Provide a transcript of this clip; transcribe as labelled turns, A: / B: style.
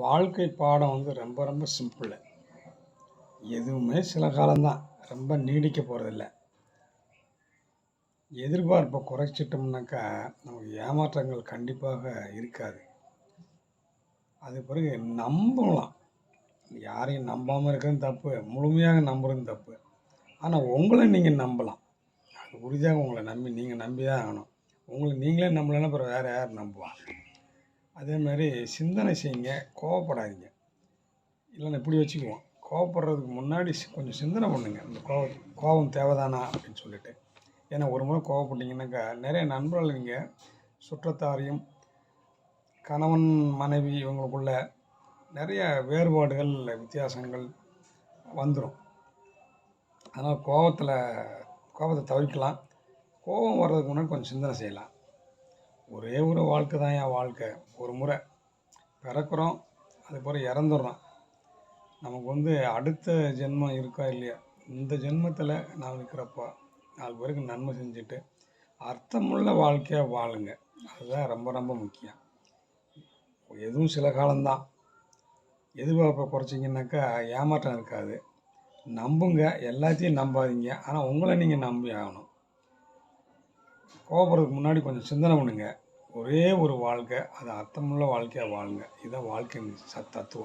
A: வாழ்க்கை பாடம் வந்து ரொம்ப ரொம்ப சிம்பிள் எதுவுமே சில காலம்தான். ரொம்ப நீடிக்க போகிறதில்ல எதிர்பார்ப்பை குறைச்சிட்டோம்னாக்கா நமக்கு ஏமாற்றங்கள் கண்டிப்பாக இருக்காது. அது பிறகு நம்பலாம். யாரையும் நம்பாமல் இருக்கிறது தப்பு. முழுமையாக நம்புறது தப்பு. ஆனால் உங்களை நீங்கள் நம்பலாம். அது உறுதியாக உங்களை நம்பி நீங்கள் நம்பி தான் ஆகணும். உங்களை நீங்களே நம்பலைன்னா அப்புறம் வேறு யார் நம்புவாங்க? அதே மாதிரி சிந்தனை செய்யுங்க கோவப்படாதீங்க. இல்லைன்னா இப்படி வச்சுக்குவோம். கோவப்படுறதுக்கு முன்னாடி சி- கொஞ்சம் சிந்தனை பண்ணுங்க. இந்த கோவ கோபம் தேவைதானா அப்படின்னு சொல்லிட்டு. ஏன்னா ஒரு முறை கோவப்பட்டீங்கன்னாக்கா நிறைய நண்பர்கள் நீங்கள் சுற்றத்தாரையும் கணவன் மனைவி இவங்களுக்குள்ள நிறைய வேறுபாடுகள் வித்தியாசங்கள் வந்துடும் அதனால் கோபத்தில் கோபத்தை தவிர்க்கலாம். கோபம் வர்றதுக்கு முன்னாடி கொஞ்சம் சிந்தனை செய்யலாம். ஒரே ஒரு வாழ்க்கை தான் என் வாழ்க்கை. ஒரு முறை பிறக்கிறோம் அதுக்கப்புறம் இறந்துடுறோம். நமக்கு வந்து அடுத்த ஜென்மம் இருக்கா இல்லையா? இந்த ஜென்மத்தில் நான் இருக்கிறப்போ நாலு பேருக்கு நன்மை செஞ்சுட்டு அர்த்தமுள்ள வாழ்க்கையாக வாழுங்க. அதுதான் ரொம்ப ரொம்ப முக்கியம். எதுவும் சில காலம்தான். எதிர்பார்ப்பை குறைச்சிங்கனாக்கா ஏமாற்றம் இருக்காது. நம்புங்க. எல்லாத்தையும் நம்பாதீங்க. ஆனால் உங்களை நீங்கள் நம்பி ஆகணும். கோபுறதுக்கு முன்னாடி கொஞ்சம் சிந்தனை பண்ணுங்க. ஒரே ஒரு வாழ்க்கை அது அர்த்தமுள்ள வாழ்க்கையாக வாழுங்க. இதுதான் வாழ்க்கையின் ச தத்துவம்.